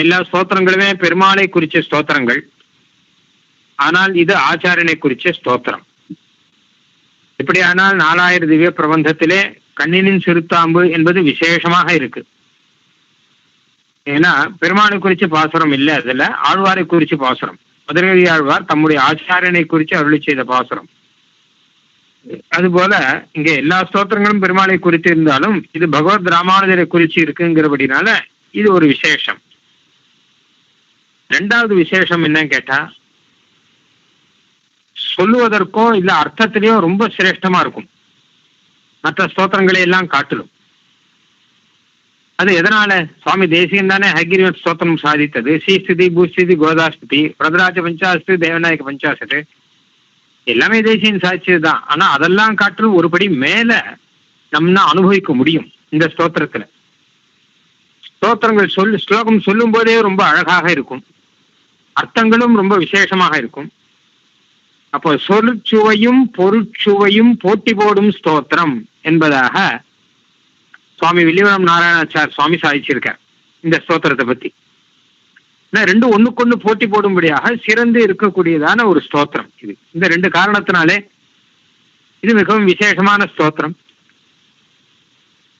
எல்லா ஸ்தோத்திரங்களுமே பெருமாளை குறிச்ச ஸ்தோத்திரங்கள். ஆனால் இது ஆச்சாரியனை குறிச்ச ஸ்தோத்திரம். இப்படியானால் நாலாயிரம் திவ்ய பிரபந்தத்திலே கண்ணினின் சிறுத்தாம்பு என்பது விசேஷமாக இருக்கு. ஏன்னா பெருமாளை குறிச்சு பாசுரம் இல்லை அதுல ஆழ்வாரை குறிச்சு பாசுரம். மதுரகதி ஆழ்வார் தம்முடைய ஆச்சாரியனை குறித்து அருளி செய்த பாசுரம். அதுபோல இங்க எல்லா ஸ்தோத்திரங்களும் பெருமாளை குறித்து இருந்தாலும் இது பகவத் ராமானுஜரை குறிச்சு இருக்குங்கிறபடினால இது ஒரு விசேஷம். ரெண்டாவது விசேஷம் என்னன்னு கேட்டா சொல்லுவதற்கும் இல்ல அர்த்தத்திலையும் ரொம்ப சிரேஷ்டமா இருக்கும். மற்ற ஸ்தோத்திரங்களை எல்லாம் காட்டிலும். அது எதனால? சுவாமி தேசியம் தானே ஹகிரிவன் ஸ்தோத்திரம் சாதித்தது. ஸ்ரீஸ்திதி பூஸ்திதி கோதாஸ்துதி வரதராஜ பஞ்சாஸ்து தேவநாயக பஞ்சாசத்து எல்லாமே தேசியம் சாதிச்சது தான் ஆனா அதெல்லாம் காட்டிலும் ஒருபடி மேல நம்மனா அனுபவிக்க முடியும் இந்த ஸ்தோத்திரத்துல. ஸ்தோத்திரங்கள் சொல் ஸ்லோகம் சொல்லும் போதே ரொம்ப அழகாக இருக்கும். அர்த்தங்களும் ரொம்ப விசேஷமாக இருக்கும். அப்போ சொற்சுவையும் பொருட்சுவையும் போட்டி போடும் ஸ்தோத்திரம் என்பதாக சுவாமி வில்லிவரம் நாராயணாச்சார் சுவாமி சாதிச்சிருக்கார் இந்த ஸ்தோத்திரத்தை பத்தி. ரெண்டு ஒண்ணுக்கொண்ணு போட்டி போடும்படியாக சிறந்து இருக்கக்கூடியதான ஒரு ஸ்தோத்திரம் இது. இந்த ரெண்டு காரணத்தினாலே இது மிகவும் விசேஷமான ஸ்தோத்திரம்.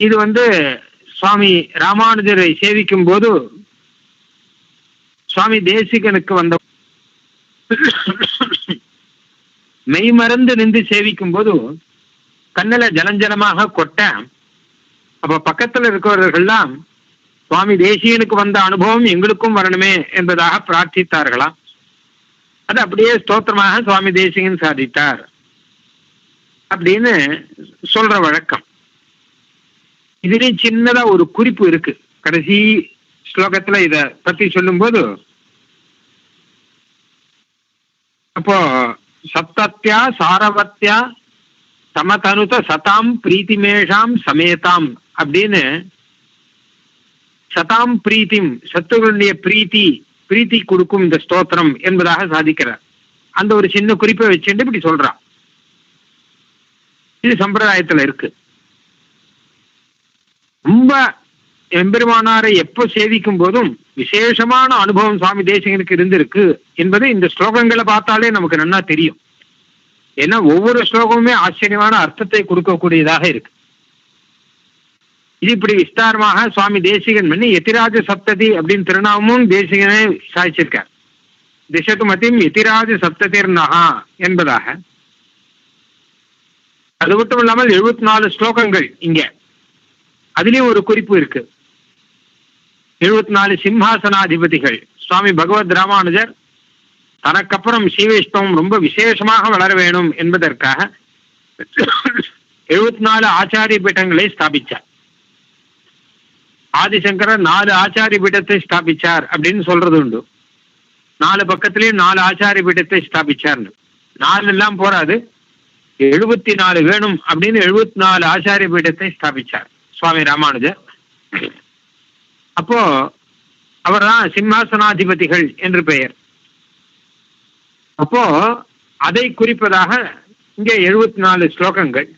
இது வந்து சுவாமி ராமானுஜரை சேவிக்கும் போது சுவாமி தேசிகனுக்கு வந்த மெய்மறந்து நின்று சேவிக்கும் போது கண்ணில ஜலஞ்சலமாக கொட்ட அப்ப பக்கத்துல இருக்கிறவர்கள்லாம் சுவாமி தேசியனுக்கு வந்த அனுபவம் எங்களுக்கும் வரணுமே என்பதாக பிரார்த்தித்தார்களாம். அது அப்படியே ஸ்தோத்திரமாக சுவாமி தேசிகன் சாதித்தார் அப்படின்னு சொல்ற வழக்கம். இதுலயும் சின்னதா ஒரு குறிப்பு இருக்கு. கடைசி ஸ்லோகத்துல இத பத்தி சொல்லும்போது அப்போ சப்தத்யா சாரவத்யா சமதனுத சதாம் பிரீத்திமேஷாம் சமேதாம் அப்படின்னு சதாம் பிரீத்திம் சத்துகளுடைய பிரீத்தி பிரீத்தி கொடுக்கும் இந்த ஸ்தோத்திரம் என்பதாக சாதிக்கிறார். அந்த ஒரு சின்ன குறிப்பை வச்சுட்டு இப்படி சொல்றான். இது சம்பிரதாயத்துல இருக்கு. ரொம்ப எம்பெருமானாரை எப்போ சேவிக்கும் போதும் விசேஷமான அனுபவம் சுவாமி தேசிகனுக்கு இருந்திருக்கு என்பது இந்த ஸ்லோகங்களை பார்த்தாலே நமக்கு நன்னா தெரியும். ஏன்னா ஒவ்வொரு ஸ்லோகமுமே ஆச்சரியமான அர்த்தத்தை கொடுக்கக்கூடியதாக இருக்கு. இது இப்படி விஸ்தாரமாக சுவாமி தேசிகன் பண்ணி எதிராஜ சப்ததி அப்படின்னு திருநாமமும் தேசிகனே சாதிச்சிருக்கார் திசத்து மத்தியும் எதிராஜ சப்ததிர் நகா என்பதாக. அது மட்டும் இல்லாமல் எழுபத்தி நாலு ஸ்லோகங்கள் இங்க. அதுலயும் ஒரு குறிப்பு இருக்கு. எழுபத்தி நாலு சிம்ஹாசனாதிபதிகள். சுவாமி பகவத் ராமானுஜர் தனக்கப்புறம் சீவைஷ்ணவம் ரொம்ப விசேஷமாக வளர வேணும் என்பதற்காக எழுபத்தி நாலு ஆச்சாரிய பீட்டங்களை ஸ்தாபிச்சார். ஆதிசங்கரர் நாலு ஆச்சாரிய பீட்டத்தை ஸ்தாபிச்சார் அப்படின்னு சொல்றது உண்டு. நாலு பக்கத்திலேயும் நாலு ஆச்சாரிய பீட்டத்தை ஸ்தாபிச்சார்னு. நாலு எல்லாம் போராது எழுபத்தி நாலு வேணும் அப்படின்னு எழுபத்தி நாலு ஆச்சாரிய பீட்டத்தை ஸ்தாபிச்சார் சுவாமி ராமானுஜர். அப்போ அவர்தான் சிம்மாசனாதிபதிகள் என்று பெயர். அப்போ அதை குறிப்பதாக இங்கே எழுபத்தி நாலு ஸ்லோகங்கள்.